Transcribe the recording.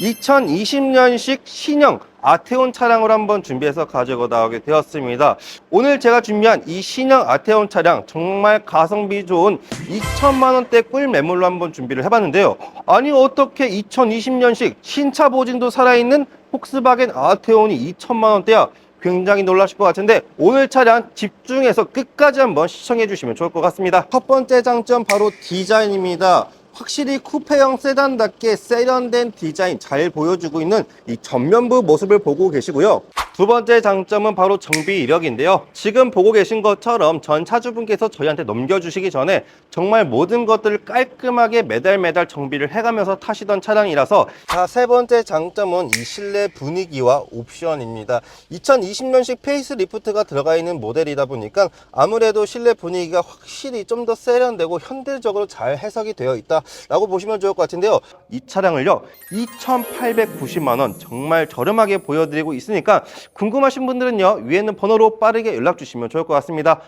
2020년식 신형 아테온 차량을 한번 준비해서 가지고 나오게 되었습니다. 오늘 제가 준비한 이 신형 아테온 차량 정말 가성비 좋은 2천만 원대 꿀 매물로 한번 준비를 해봤는데요. 아니 어떻게 2020년식 신차 보증도 살아있는 폭스바겐 아테온이 2천만 원대야? 굉장히 놀라실 것 같은데 오늘 차량 집중해서 끝까지 한번 시청해 주시면 좋을 것 같습니다. 첫 번째 장점 바로 디자인입니다. 확실히 쿠페형 세단답게 세련된 디자인 잘 보여주고 있는 이 전면부 모습을 보고 계시고요. 두 번째 장점은 바로 정비 이력인데요. 지금 보고 계신 것처럼 전 차주분께서 저희한테 넘겨주시기 전에 정말 모든 것들을 깔끔하게 매달 매달 정비를 해가면서 타시던 차량이라서 자, 세 번째 장점은 이 실내 분위기와 옵션입니다. 2020년식 페이스리프트가 들어가 있는 모델이다 보니까 아무래도 실내 분위기가 확실히 좀 더 세련되고 현대적으로 잘 해석이 되어 있다라고 보시면 좋을 것 같은데요. 이 차량을요, 2,890만 원 정말 저렴하게 보여드리고 있으니까 궁금하신 분들은요 위에 있는 번호로 빠르게 연락 주시면 좋을 것 같습니다.